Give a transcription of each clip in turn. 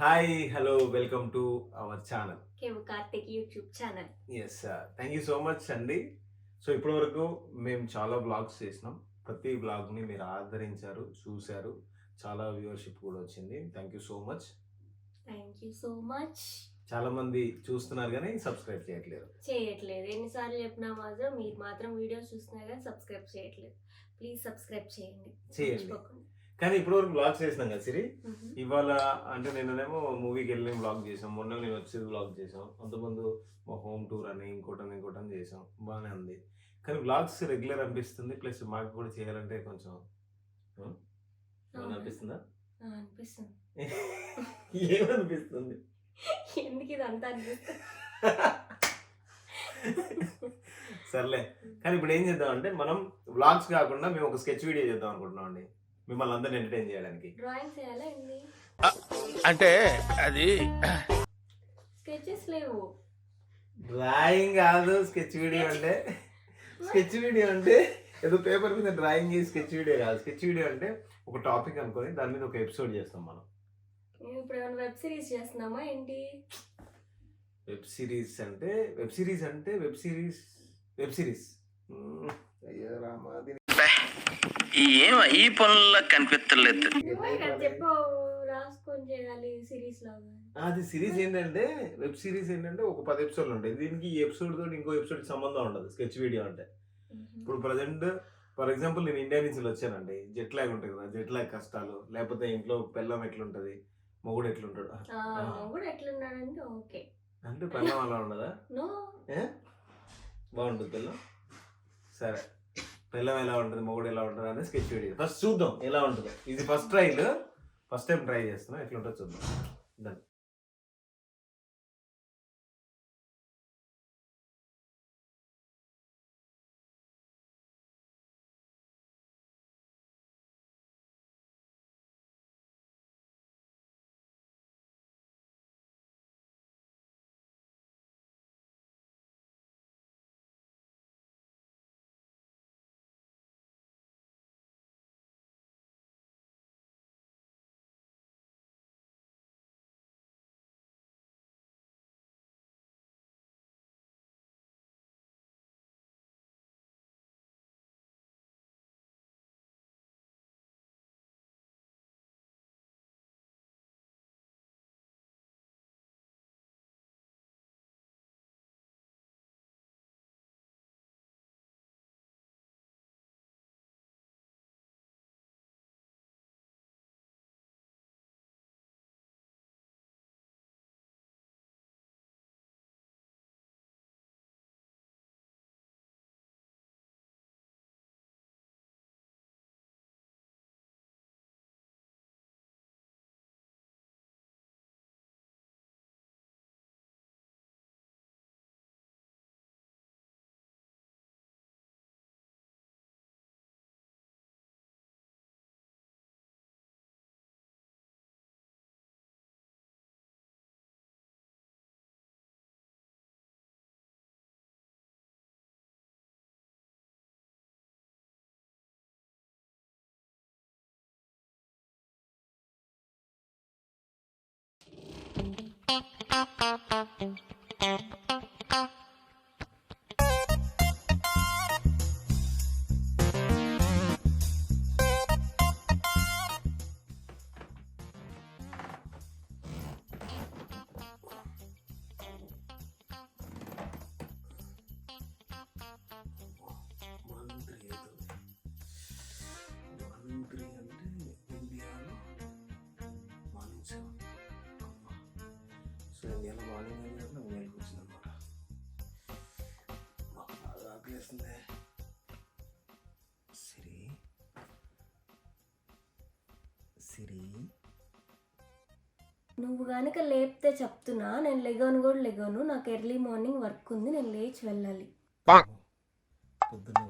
Hi hello welcome to our channel Karthik YouTube channel yes thank you so much అండి so ఇప్పటి వరకు మేము చాలా బ్లాగ్స్ చేసినాం. ప్రతి బ్లాగ్ని మీరు ఆదరించారు చూశారు. చాలా వ్యూవర్షిప్ కూడా వచ్చింది. Thank you so much thank you so much చాలా మంది చూస్తున్నారు కానీ సబ్స్క్రైబ్ చేయట్లేదు చేయట్లేదు. ఎన్నిసార్లు చెప్పినా మాత్రం మీరు మాత్రం వీడియోస్ చూస్తున్నారు కానీ సబ్స్క్రైబ్ చేయట్లేదు. ప్లీజ్ సబ్స్క్రైబ్ చేయండి. చేయండి. కానీ ఇప్పటి వరకు బ్లాగ్స్ చేసినాం కదా సిరి. ఇవాళ అంటే నిన్ననేమో మూవీకి వెళ్ళి బ్లాగ్ చేసాం. మొన్న నేను వచ్చేది బ్లాగ్ చేసాం. అంతకుముందు మా హోమ్ టూర్ అని ఇంకోటని ఇంకోటని చేసాం. బాగానే ఉంది. కానీ బ్లాగ్స్ రెగ్యులర్ అనిపిస్తుంది. ప్లస్ మాకు కూడా చేయాలంటే కొంచెం? అనిపిస్తుందా? అనిపిస్తుంది. ఏమనిపిస్తుంది? ఎందుకు ఇది అంతా అనిపిస్తుంది? సర్లే. కానీ ఇప్పుడు ఏం చేద్దాం అంటే మనం వ్లాగ్స్ కాకుండా మేము ఒక స్కెచ్ వీడియో చేద్దాం అనుకుంటున్నాం అండి. మిమ్మల్ని అందరిని ఎంటర్టైన్ చేయడానికి. డ్రాయింగ్ చేయాలా అంటే అది స్కెచెస్ లేవు. డ్రాయింగ్ కాదు స్కెచ్ వీడియో అంటే. స్కెచ్ వీడియో అంటే ఏదో పేపర్ మీద డ్రాయింగ్ చేసి స్కెచ్ వీడియో కాదు. స్కెచ్ వీడియో అంటే ఒక టాపిక్ అనుకొని దాని మీద ఒక ఎపిసోడ్ చేస్తాం మనం. ఇప్పుడు ఏమైనా వెబ్ సిరీస్ చేస్తున్నామా ఏంటి? వెబ్ సిరీస్ అంటే వెబ్ సిరీస్ అంటే వెబ్ సిరీస్ వెబ్ సిరీస్ అయ్యో రామా ఏం ఈ పనుల్లో కనిపించలేదు నువ్వే కదా చెప్పావు రాసుకొని చేయాలి సిరీస్ లాగా అది సిరీస్ ఏంటంటే వెబ్ సిరీస్ ఏంటంటే ఒక పది ఎపిసోడ్లు ఉంటాయి. దీనికి ఈ ఎపిసోడ్ తోటి ఇంకో ఎపిసోడ్ సంబంధం ఉండదు స్కెచ్ వీడియో అంటే. ఇప్పుడు ప్రజెంట్ ఫర్ ఎగ్జాంపుల్ నేను ఇండియా నుంచి వచ్చానండి. జెట్ లాగ్ ఉంటుంది కదా జెట్ లాగ్ కష్టాలు. లేకపోతే ఇంట్లో పెళ్ళం ఎట్లుంటది? మొగుడు ఎట్లుంటాడు? అంటే పెళ్ళం అలా ఉండదా? నో. ఏ? బాగుంటుంది పెళ్ళం? సరే. పిల్లం ఎలా ఉంటుంది మొగుడు ఎలా ఉంటుంది అనేది స్కెచ్ వీడియో ఫస్ట్ చూద్దాం ఎలా ఉంటుందో. ఇది first trial first time try చేస్తున్నా. ఎట్లుంటుందో చూద్దాం. దాన్ని Thank you. తర్వాత మేలుకు వచ్చింది అనమాట బాగా ఆకలేస్తుంది సిరి సిరి నువ్వు కనుక లేపితే చెప్తున్నా నేను లెగోను కూడా లెగోను నాకు ఎర్లీ మార్నింగ్ వర్క్ ఉంది నేను లేచి వెళ్ళాలి. పొద్దున్నే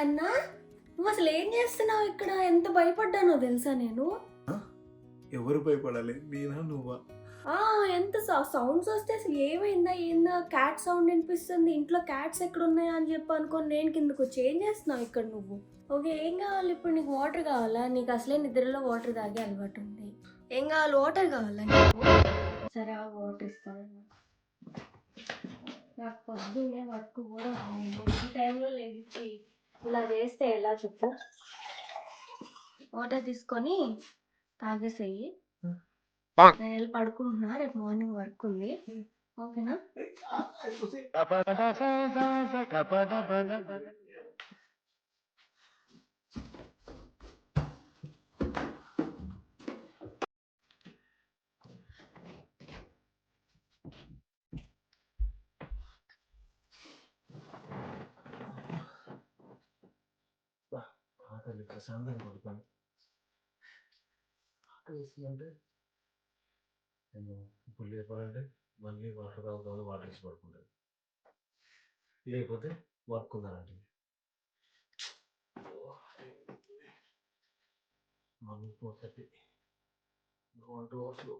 కన్నా నువ్వు అసలు ఏం చేస్తున్నావు ఇక్కడ? ఎంత భయపడ్డానో తెలుసా నేను? ఎవరు భయపడాలి? నేనా నువ్వా? ఆ ఎంత సౌండ్స్ వస్తే అసలు ఏమైందా ఏందా? క్యాట్ సౌండ్ వినిపిస్తుంది. ఇంట్లో క్యాట్స్ ఎక్కడ ఉన్నాయా అని చెప్పి అనుకొని నేను కిందకు వచ్చి ఏం చేస్తున్నావు ఇక్కడ నువ్వు? ఓకే ఏం కావాలి ఇప్పుడు? నీకు వాటర్ కావాలా? నీకు అసలే నిద్రలో వాటర్ తాగే అలవాటు ఉంది. ఏం కావాలి? వాటర్ కావాలా నీకు? సరే ఆ వాటర్ ఇస్తాను. నాకు పొద్దున్నే వర్క్ కూడా టైంలో లేచి ఇలా చేస్తే ఎలా చెప్పు? వాటర్ తీసుకొని తాగేసేయి. నేను వెళ్ళి పడుకుంటున్నా రేపు మార్నింగ్ వర్క్ ఉంది. ఓకేనా? ఆకలి ప్రశాంతంగా పడుతాను ఆకలి వేస్తుందంటే నేను ఇప్పుడు లేపాలంటే మళ్ళీ వాటర్ తాగుతామని వాటర్ వేసి పడుకుంటాను. లేకపోతే వర్క్ ఉందనండి మళ్ళీ ఫోర్ థర్టీ. వన్ టూ అవర్స్లో.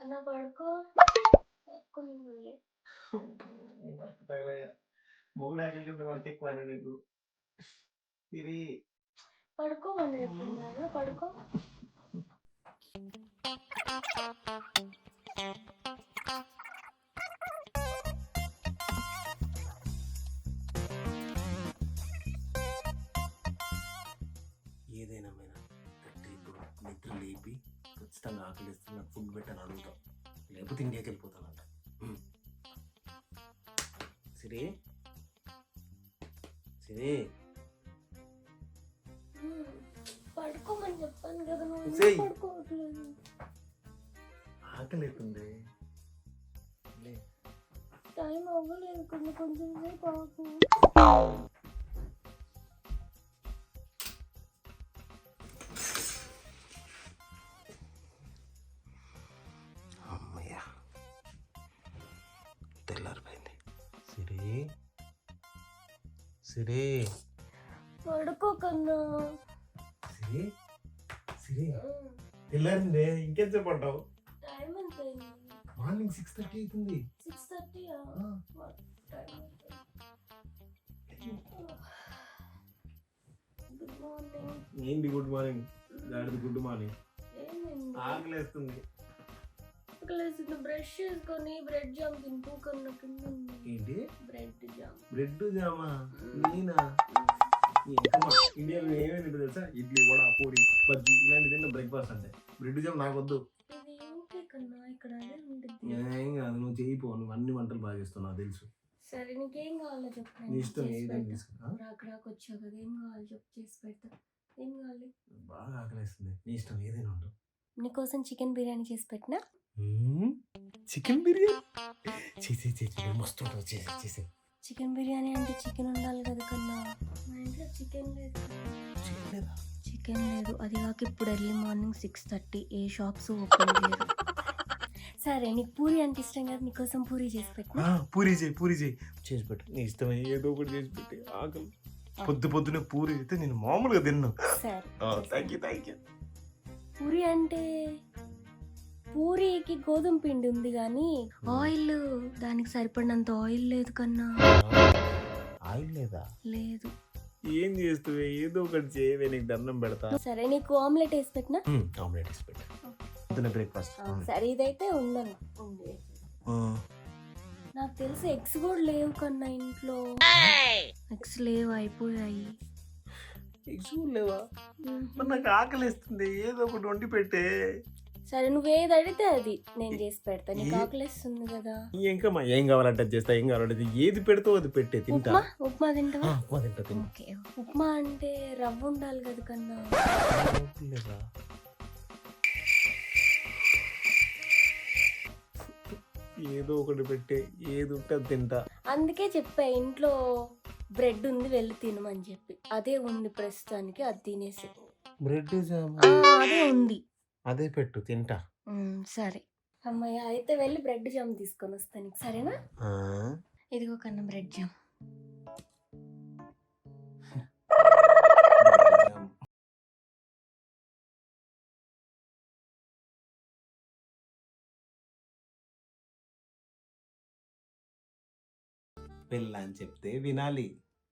అన్న పడుకో. మళ్ళీ. మొగలాకి వంట ఎక్కువ నీకు. ఇది పడుకోమని చెప్తున్నాను పడుకో. ఖచ్చితంగా ఆకలిస్తే నాకు ఫుడ్ పెట్టని అడుగుతాం లేకపోతే ఇండియాకి వెళ్ళిపోతానంట. సిరి సిరి. పడుకోమని చెప్పాను కదా పడుకోవట్లేదు ఆకలి అవుతుంది లే. టైం అవ్వలేదు కొంచెం కొంచెం సేపు ఆగు. తెల్లారిపోయింది. సిరి సిరి. పడుకో కన్నా. సిరి సిరి. తెల్లారిందే ఇంకెంతసేపు అంటావు టైం ఎంత అయింది? మార్నింగ్ సిక్స్ థర్టీ అవుతుంది. Six thirty good morning. ఏంటి గుడ్ మార్నింగ్? Good morning. ఆకలేస్తుంది. ఆకలేసింది బ్రష్ చేసుకొని బ్రెడ్ జామ్ తింటూ కన్నా కింద. ఏంటి? Bread jam. బ్రెడ్ జామా? నేనా? ఇండియాలో ఏమేమి తింటుంది తెలుసా? ఇడ్లీ వడ పూరి బజ్జీ ఇలాంటి తిన్న బ్రేక్ఫాస్ట్ అంటే. బ్రెడ్ జామ్ నాకు వద్దు ఇది యూకే కన్నా ఇక్కడ అదే ఉంటుంది ఏం కాదు నువ్వు చేయిపో నువ్వు అన్ని వంటలు బాగా చేస్తున్నావు నాకు తెలుసు. సరే నీకేం కావాలో చెప్పు. నీ ఇష్టం ఏదైనా. తీసుకురా. రాక రాక వచ్చావు కదా ఏం కావాలి చెప్పు చేసి పెడతా. ఏం కావాలి? బాగా ఆకలేస్తుంది. నీ ఇష్టం ఏదైనా ఉండు. నీకోసం చికెన్ బిర్యానీ చేసి పెట్టినా? చికెన్ బిర్యానీ చేసి చేసి మస్తు ఉంటుంది చేసి చేసి చికెన్ బిర్యానీ అంటే చికెన్ ఉండాలి కదా కన్నా. మా ఇంట్లో చికెన్ లేదు. చేయలేదా చికెన్ లేదు. అది కాక ఇప్పుడు ఎర్లీ మార్నింగ్ సిక్స్ థర్టీ ఏ షాప్స్ ఓపెన్ లేదు సరే నీకు పూరి అంటే ఇష్టం కదా నీకోసం పూరి చేసి పెట్టినా ఆ, పూరి చేయి పూరి చేయి. చేసి పెట్టు. నీ ఇష్టమే ఏదో ఒకటి చేసి పెట్టి ఆకలి. పొద్దు పొద్దునే పూరి అయితే నేను మామూలుగా తిన్నాను సరే thank you thank you puri అంటే పూరికి గోధుమ పిండి ఉంది కానీ ఆయిల్ దానికి సరిపడినంత ఆయిల్ లేదు కన్నా. ఆయిల్ లేదా? లేదు. ఏం చేస్తావే? ఏదో ఒకటి చేయవే నీకు దండం పెడతా. సరే నీకు ఆమ్లెట్ వేసి పెట్టినా? ఆమ్లెట్ వేసి పెట్టు. పొద్దున బ్రేక్ఫాస్ట్ సరే ఇదైతే ఉందన్న ఉంది నాకు తెలిసి ఎగ్స్ కూడా లేవు కన్నా ఇంట్లో. ఎగ్స్ లేవు అయిపోయాయి. లేవా? మరి నాకు ఆకలిస్తుంది ఏదో ఒకటి వండి పెట్టే. సరే నువ్వు ఏది అడిగితే అది నేను చేసి పెడతా. నీకు ఆకలిస్తుంది కదా? ఇంకమ్మా ఏం కావాలంటే అది చేస్తా ఏం కావాలంటే ఏది పెడతావు అది పెట్టే తింటా. ఉప్మా? ఉప్మా తింటావా? ఉప్మా తింటా తింటా ఓకే ఉప్మా అంటే రవ్వ ఉండాలి కదా కన్నా? ఏదో ఒకటి పెట్టే ఏది ఉంటే అది తింటా. అందుకే చెప్పా ఇంట్లో బ్రెడ్ ఉంది వెళ్ళి తినమని చెప్పి. అదే ఉంది ప్రస్తుతానికి అది తినేసి. బ్రెడ్ అదే ఉంది. అదే పెట్టు తింటా. సరే. అమ్మయ్య అయితే వెళ్ళి బ్రెడ్ జామ్ తీసుకొని వస్తాను సరేనా? ఆ, ఇదిగో కన్నా బ్రెడ్ జామ్. పెళ్ళ అని చెప్తే వినాలి.